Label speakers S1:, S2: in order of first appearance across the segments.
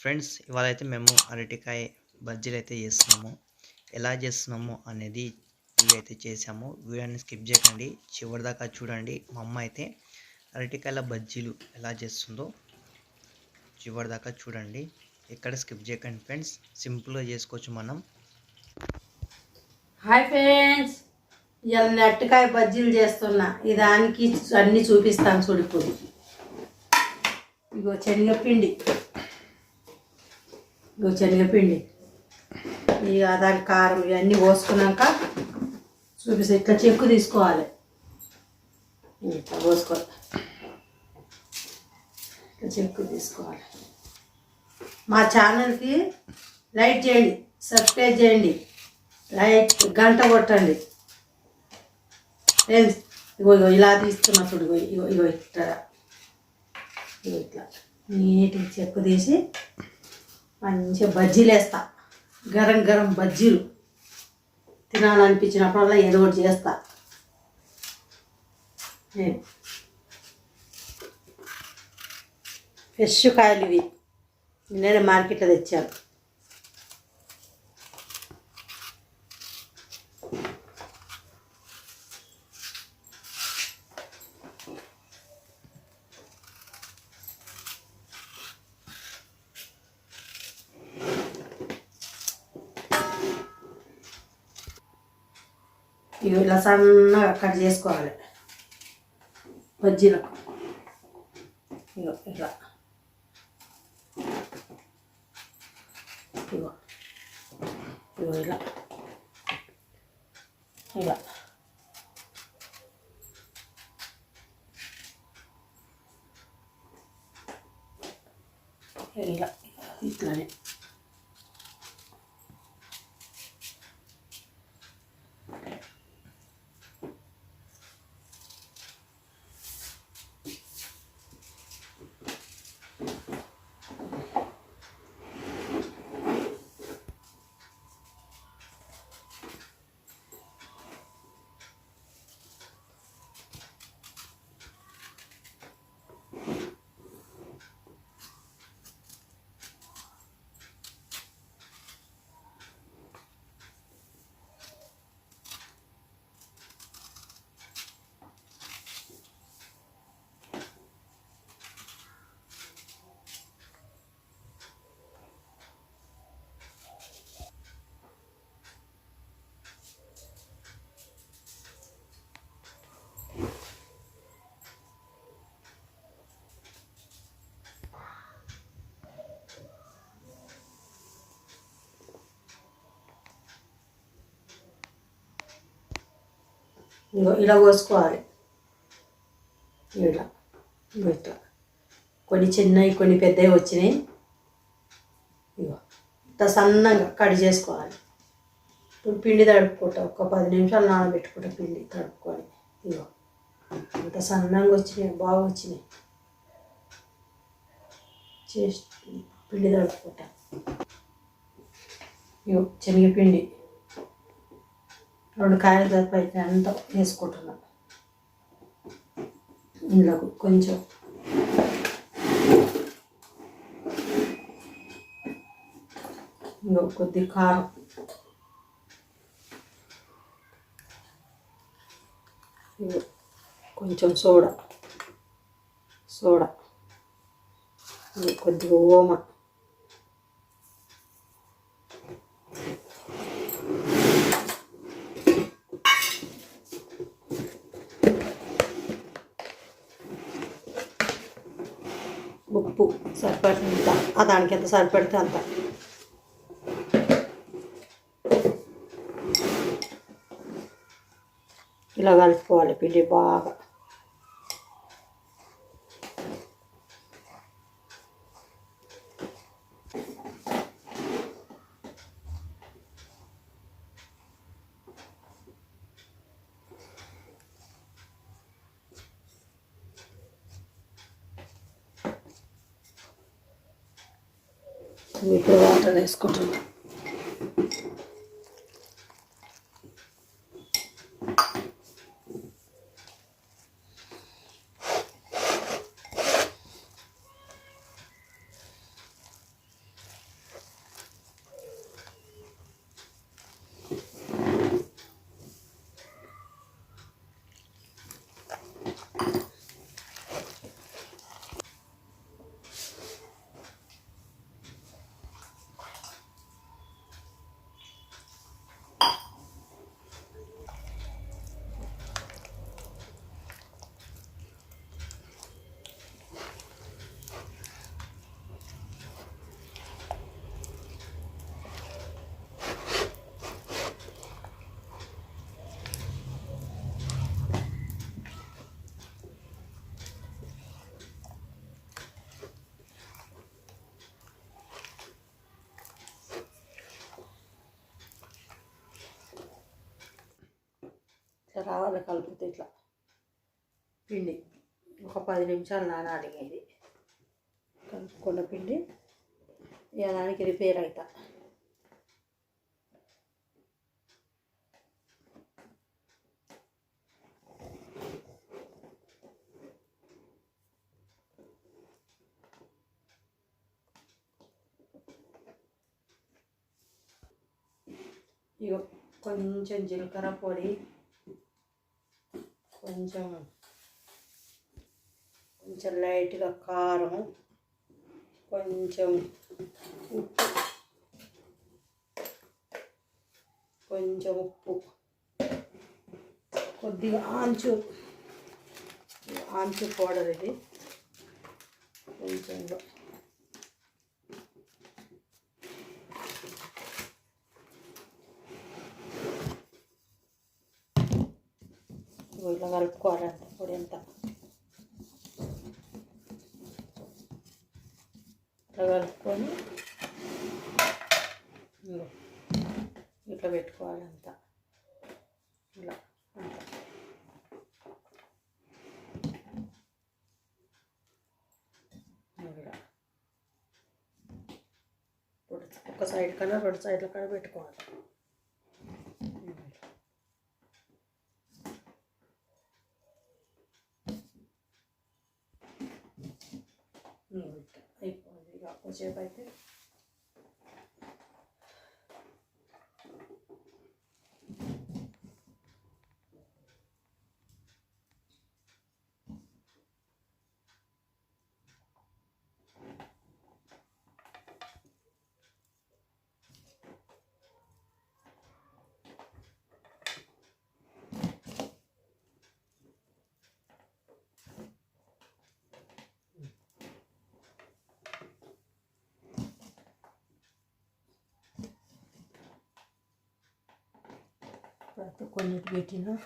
S1: Friends ఇవాళ అయితే మేము అరటికాయ బజ్జీలు అయితే చేస్తున్నాము. ఎలా చేస్తున్నాము అనేది వీడియో అయితే చేసాము వీడియోని స్కిప్ చేయకండి. చివరి దాకా చూడండి. మా అమ్మ అయితే అరటికాయల బజ్జీలు ఎలా చేస్తుందో చివరి దాకా చూడండి. ఎక్కడ స్కిప్ చేయకండి ఫ్రెండ్స్. సింపుల్గా చేసుకోవచ్చు మనం.
S2: హాయ్ ఫ్రెండ్స్ ఇవాళ అరటికాయ బజ్జీలు చేస్తున్నా. ఈ దానికి అన్నీ చూపిస్తాను చూడు ఇగో శనగపిండి. ఇగో శనగపిండి. ఇక దాని కారం ఇవన్నీ పోసుకున్నాక చూపిస్తా ఇట్లా చెక్కు తీసుకోవాలి. ఇట్లా పోసుకోవాలి ఇట్లా చెక్కు తీసుకోవాలి. మా ఛానల్కి లైక్ చేయండి సబ్స్క్రైబ్ చేయండి లైట్ గంట కొట్టండి. ఫ్రెండ్స్ ఇగో ఇగో ఇలా తీస్తున్నా చూడు ఇగో ఇగో ఇగో ఇట్లా. ఇగో ఇట్లా. నీట్గా చెక్కు తీసి మంచిగా బజ్జీలు వేస్తా గరం గరం బజ్జీలు. తినాలనిపించినప్పుడల్లా ఏదో ఒకటి చేస్తా. ఫ్రెష్ కాయలు ఇవి. నేనే మార్కెట్లో తెచ్చాను ఇవి ఇలా సన్నగా కట్ చేసుకోవాలి. బజ్జీలకు ఇగో ఇట్లా ఇగో. ఇగో ఇలా. ఇలా ఇలా. ఇట్లానే. ఇంకో ఇలా కోసుకోవాలి. ఇలా ఇగో ఇట్లా. కొన్ని చిన్నవి కొన్ని పెద్దవి వచ్చినాయి. ఇగో ఇంత సన్నగా కట్ చేసుకోవాలి. ఇప్పుడు పిండి తడుపుకుంటా ఒక పది నిమిషాలు నానబెట్టుకుంటా పిండి తడుపుకొని. ఇగో ఇంత సన్నంగా వచ్చినాయి బాగా వచ్చినాయి. చేసి పిండి తడుపుకుంటా. ఇగో శనగపిండి. రెండు కాయలు సరిపోయి అంతా వేసుకుంటున్నా. ఇందులో కొంచెం. ఇంకో కొద్ది కారం. కొంచెం సోడా. సోడా. కొద్దిగా ఓమ ఉప్పు సరిపడినంత ఆ దానికి ఎంత సరిపడితే అంత. ఇలా కలుపుకోవాలి పిండి బాగా. ఇప్పుడు వాటర్ వేసుకుంటున్నాం ఇట్లా రావాలి కలుపుతూ ఇట్లా పిండి ఒక పది నిమిషాలు నానాలి ఇది. కలుపుకున్న పిండి ఇక దానికి రిపేర్ అవుతా ఇక కొంచెం జీలకర్ర పొడి కొంచెం కొంచెం లైట్గా కారం కొంచెం ఉప్పు కొంచెం ఉప్పు కొద్దిగా ఆంచు ఆంచు పౌడర్ ఇది కొంచెం ఇగో ఇలా కలుపుకోవాలంట పొడి అంతా. ఇట్లా కలుపుకొని ఇట్లా పెట్టుకోవాలంతా ఇలా అంతా. ఇలా. అంత ఒక సైడ్ కన్నా రెండు సైడ్ల కన్నా పెట్టుకోవాలి. అయిపోయింది ఇక కొద్దిసేపు అయితే kwenye tu geti na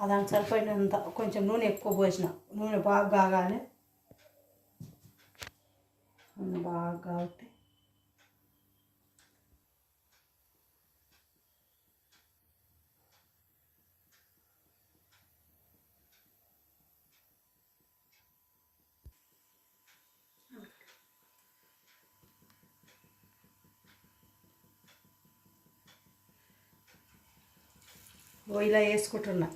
S2: దానికి సరిపోయినంత కొంచెం నూనె ఎక్కువ పోసిన. నూనె బాగా కాగాలి నూనె బాగా కాబట్టి ఓ ఇలా వేసుకుంటున్నా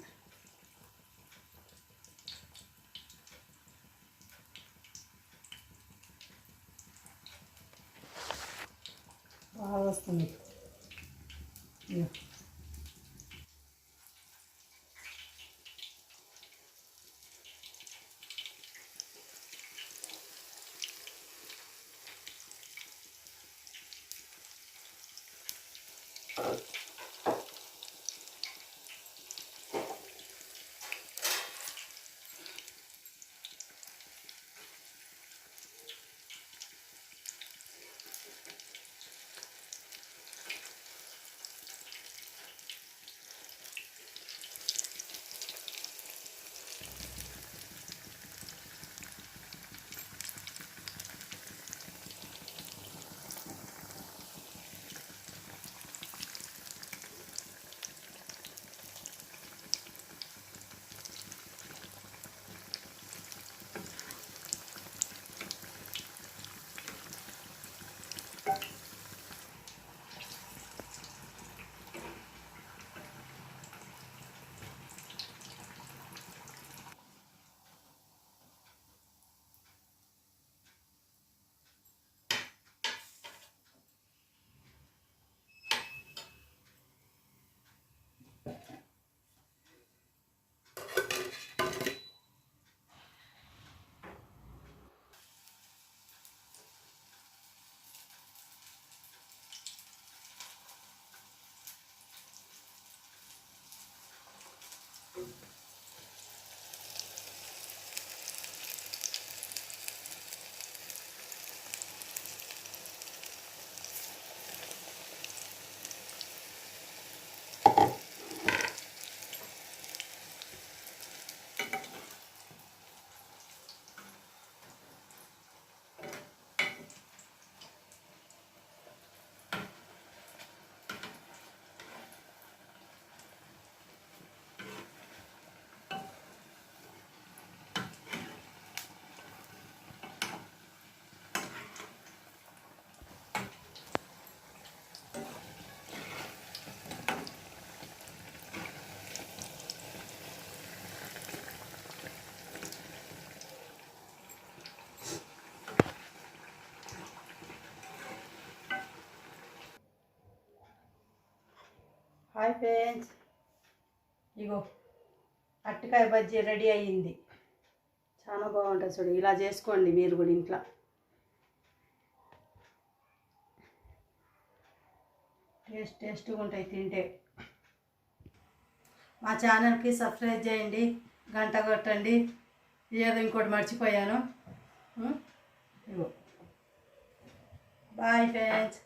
S2: у них. Є. Thank hi friends. ఇగో అరటికాయ బజ్జీ రెడీ అయ్యింది. చాలా బాగుంటుంది చూడు ఇలా చేసుకోండి మీరు కూడా ఇంట్లో. టేస్ట్ టేస్ట్గా ఉంటాయి తింటే. మా ఛానల్కి సబ్స్క్రైబ్ చేయండి గంట కొట్టండి. ఏదో ఇంకోటి మర్చిపోయాను. ఇగో. Boy friends.